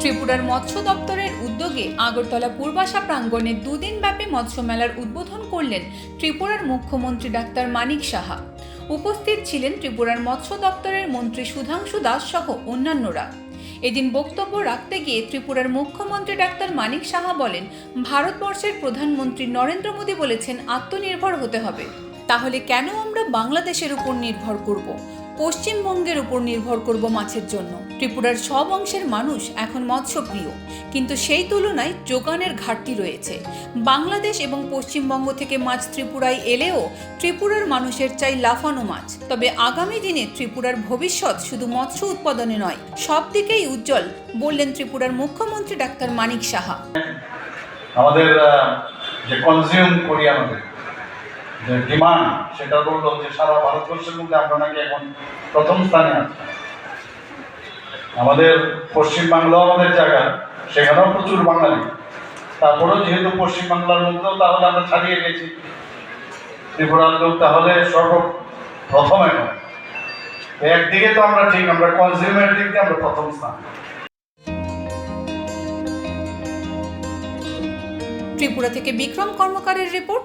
ত্রিপুরার মৎস্য দপ্তরের উদ্যোগে আগরতলা পূর্বাশা প্রাঙ্গণে দুদিন ব্যাপী মৎস্য মেলার উদ্বোধন করলেন ত্রিপুরার মুখ্যমন্ত্রী ডাক্তার মানিক সাহা। উপস্থিত ছিলেন ত্রিপুরার মৎস্য দপ্তরের মন্ত্রী সুধাংশু দাস সহ অন্যান্যরা। এদিন বক্তব্য রাখতে গিয়ে ত্রিপুরার মুখ্যমন্ত্রী ডাক্তার মানিক সাহা বলেন, ভারতবর্ষের প্রধানমন্ত্রী নরেন্দ্র মোদী বলেছেন, আত্মনির্ভর হতে হবে। তাহলে কেন আমরা বাংলাদেশের উপর নির্ভর করব? পশ্চিমবঙ্গের উপর নির্ভর করব মাছের জন্য। ত্রিপুরার সব অংশের মানুষ এখন মৎস্যপ্রিয়। কিন্তু সেই তুলনায় যোগানের ঘাটতি রয়েছে। বাংলাদেশ এবং পশ্চিমবঙ্গ থেকে মাছ ত্রিপুরায় এলেও ত্রিপুরার মানুষের চাই লাফানো মাছ। তবে আগামী দিনে ত্রিপুরার ভবিষ্যৎ শুধু মৎস্য উৎপাদনে নয়, সব দিকেই উজ্জ্বল, বললেন ত্রিপুরার মুখ্যমন্ত্রী ডাক্তার মানিক সাহা। আমাদের যে কনজিউম করি আমাদের যে ডিমান্ড, সেটা বলল যে সারা ভারতবর্ষের মধ্যে আমরা নাকি এখন প্রথম স্থানে আছি। আমাদের পশ্চিমবাংলাও আমাদের জায়গা, সেখানেও প্রচুর বাঙালি। তারপরেও যেহেতু পশ্চিমবাংলার মধ্যেও তাহলে আমরা ছাড়িয়ে গেছি। ত্রিপুরার লোক তাহলে সর্বপ্রথম এখন। একদিকে তো আমরা ঠিক, আমরা কনজিউমের দিক দিয়ে আমরা প্রথম স্থান। ত্রিপুরা থেকে বিক্রম কর্মকারের report